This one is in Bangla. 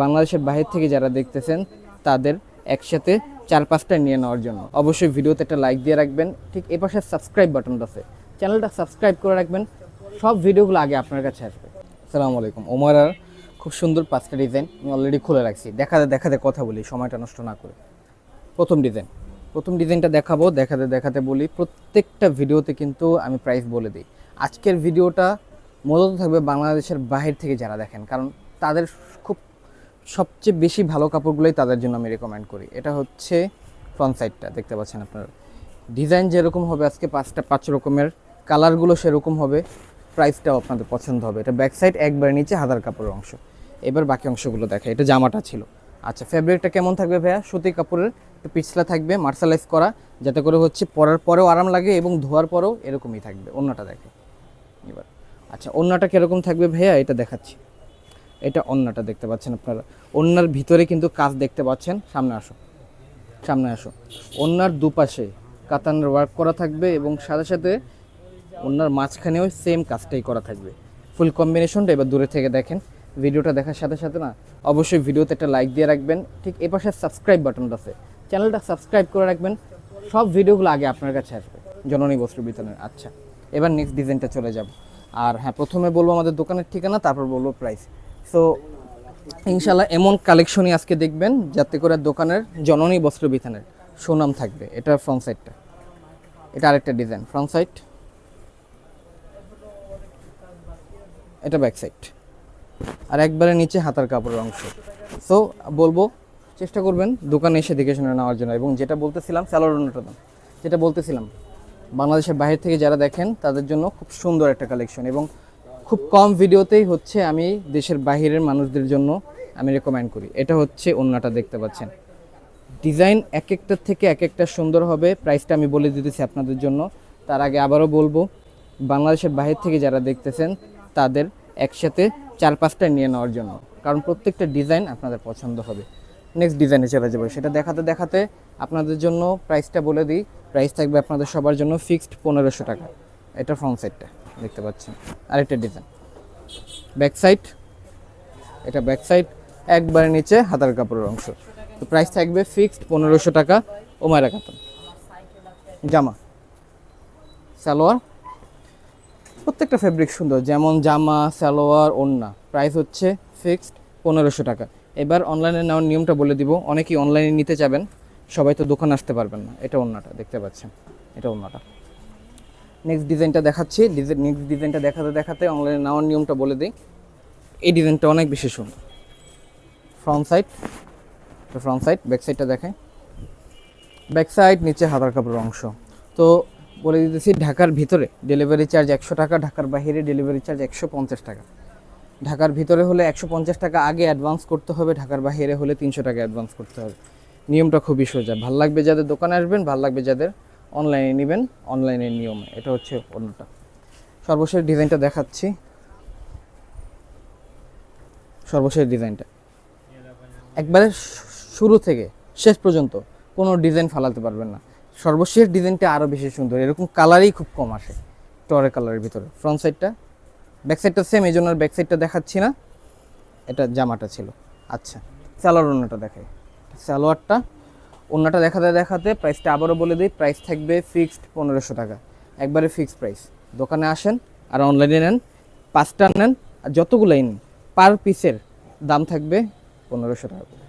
বাংলাদেশের বাইরে থেকে যারা দেখতেছেন, তাদের একসাথে চার পাঁচটা নিয়ে নেওয়ার জন্য। অবশ্যই ভিডিওতে একটা লাইক দিয়ে রাখবেন। ঠিক এ পাশে সাবস্ক্রাইব বাটন আছে। চ্যানেলটা সাবস্ক্রাইব করে রাখবেন। সব ভিডিওগুলো আগে আপনার কাছে আসবে। আসসালামু আলাইকুম। ওমারার খুব সুন্দর পাঁচটা ডিজাইন আমি অলরেডি খুলে রাখছি। দেখাতে দেখাতে কথা বলি, সময়টা নষ্ট না করে। প্রথম ডিজাইন প্রথম ডিজাইনটা দেখাবো, দেখাতে দেখাতে বলি, প্রত্যেকটা ভিডিওতে কিন্তু আমি প্রাইস বলে দিই। আজকের ভিডিওটা মূলত থাকবে বাংলাদেশের বাহির থেকে যারা দেখেন, কারণ তাদের খুব সবচেয়ে বেশি ভালো কাপড়গুলোই তাদের জন্য আমি রেকমেন্ড করি। এটা হচ্ছে ফ্রন্ট সাইডটা দেখতে পাচ্ছেন আপনারা। ডিজাইন যেরকম হবে আজকে পাঁচটা, পাঁচ রকমের কালারগুলো সেরকম হবে প্রাইসটাও আপনাদের পছন্দ হবে। এটা ব্যাক সাইড একবার নিচে হাতার কাপড়ের অংশ। এবার বাকি অংশগুলো দেখে এটা জামাটা ছিল। আচ্ছা ফেব্রিকটা কেমন থাকবে ভাইয়া? সুতি কাপড়ের, একটু পিছলা থাকবে মার্শালাইজ করা, যাতে করে হচ্ছে পরার পরেও আরাম লাগে এবং ধোয়ার পরেও এরকমই থাকবে। অন্যটা দেখে, এবার। আচ্ছা অন্যটা কীরকম থাকবে ভাইয়া? এটা দেখাচ্ছি। এটা অন্যটা দেখতে পাচ্ছেন আপনারা। অন্যার ভিতরে কিন্তু কাজ দেখতে পাচ্ছেন। সামনে আসো। সামনে আসো। অন্যার দুপাশে কাতানের ওয়ার্ক করা থাকবে এবং সাথে সাথে অন্যার মাঝখানেও সেম কাজটাই করা থাকবে। ফুল কম্বিনেশনটা এবার দূরে থেকে দেখেন। ভিডিওটা দেখার সাথে সাথে না, অবশ্যই ভিডিওতে একটা লাইক দিয়ে রাখবেন। ঠিক এ পাশে সাবস্ক্রাইব বাটনটা আছে। চ্যানেলটা সাবস্ক্রাইব করে রাখবেন। সব ভিডিওগুলো আগে আপনার কাছে আসবে। জননী বস্ত্র বিতরণের। আচ্ছা এবার নেক্সট ডিজাইনটা চলে যাব। আর হ্যাঁ প্রথমে বলব আমাদের দোকানের ঠিকানা, তারপর বলব প্রাইস সো ইনশাল্লাহ এমন কালেকশনই আজকে দেখবেন, যাতে করে দোকানের জননী বস্ত্র বিতানের সুনাম থাকবে। এটা ফ্রন্ট সাইডটা এটা আরেকটা ডিজাইন ফ্রন্ট সাইড এটা ব্যাক সাইড আর একবারে নিচে হাতার কাপড়ের অংশ। সো বলব, চেষ্টা করবেন দোকানে এসে দেখে শুনে নেওয়ার জন্য। এবং যেটা বলতেছিলাম স্যালোডনটা দাম যেটা বলতেছিলাম, বাংলাদেশের বাইরে থেকে যারা দেখেন, তাদের জন্য খুব সুন্দর একটা কালেকশন এবং খুব কম ভিডিওতেই হচ্ছে আমি দেশের বাইরের মানুষদের জন্য আমি রেকমেন্ড করি। এটা হচ্ছে অন্যটা দেখতে পাচ্ছেন। ডিজাইন এক একটার থেকে এক একটা সুন্দর হবে। প্রাইসটা আমি বলে দিতেছি আপনাদের জন্য। তার আগে আবারও বলব, বাংলাদেশের বাইরে থেকে যারা দেখতেছেন, তাদের একসাথে চার পাঁচটা নিয়ে নেওয়ার জন্য। কারণ প্রত্যেকটা ডিজাইন আপনাদের পছন্দ হবে। নেক্সট ডিজাইনে চলে যাব। সেটা দেখাতে দেখাতে আপনাদের জন্য প্রাইসটা বলে দিই। প্রাইস থাকবে আপনাদের সবার জন্য ফিক্সড পনেরোশো টাকা। এটা ফ্রন্ট সাইডটা দেখতে পাচ্ছেন আরেকটা ডিজাইন ব্যাক সাইড এটা ব্যাক সাইড একবারে নিচে হাতার কাপড়ের অংশ। তো প্রাইস থাকবে ফিক্সড পনেরোশো টাকা, ওমায়রা কাতান। জামা। সালোয়ার। প্রত্যেকটা ফেব্রিক সুন্দর, যেমন জামা, সালোয়ার ওড়না প্রাইস হচ্ছে ফিক্সড পনেরোশো টাকা। এবার অনলাইনে নেওয়ার নিয়মটা বলে দিব। অনেকেই অনলাইনে নিতে যাবেন, সবাই তো দোকানে আসতে পারবেন না। এটা ওড়নাটা দেখতে পাচ্ছেন? এটা ওড়নাটা নেক্সট ডিজাইনটা দেখাচ্ছি। নেক্সট ডিজাইনটা দেখাতে দেখাতে অনলাইনে নেওয়ার নিয়মটা বলে দিই। এই ডিজাইনটা অনেক বেশি সুন্দর। Front side front side back সাইডটা দেখে ব্যাক সাইড নিচে হাতার কাপড়ের অংশ। তো বলে দিতেছি, ঢাকার ভিতরে ডেলিভারি চার্জ একশো টাকা, ঢাকার বাইরে ডেলিভারি চার্জ একশো পঞ্চাশ টাকা। ঢাকার ভিতরে হলে একশো পঞ্চাশ টাকা আগে অ্যাডভান্স করতে হবে, ঢাকার বাইরে হলে তিনশো টাকা অ্যাডভান্স করতে হবে। নিয়মটা খুবই সোজা। ভালো লাগবে যাদের দোকানে আসবেন, ভালো লাগবে যাদের অনলাইনে নেবেন অনলাইনের নিয়ম। এটা হচ্ছে অন্যটা। সর্বশেষ ডিজাইনটা দেখাচ্ছি। সর্বশেষ ডিজাইনটা একবারে শুরু থেকে শেষ পর্যন্ত কোনো ডিজাইন ফালাতে পারবেন না। সর্বশেষ ডিজাইনটা আরও বেশি সুন্দর। এরকম কালারই খুব কম আসে টরে কালারের ভিতরে। ফ্রন্ট সাইডটা ব্যাক সাইডটা সেম এই জন্য ব্যাক সাইডটা দেখাচ্ছি না। এটা জামাটা ছিল। আচ্ছা সালোয়ার অন্যটা দেখাই। সালোয়ারটা ওনাটা দেখাতে দেখাতে প্রাইসটা আবারও বলে দিই প্রাইস থাকবে ফিক্সড পনেরোশো টাকা। একবারে ফিক্সড প্রাইস দোকানে আসেন আর অনলাইনে নেন, পাঁচটা নেন, আর যতগুলোই নিন পার পিসের দাম থাকবে পনেরোশো টাকা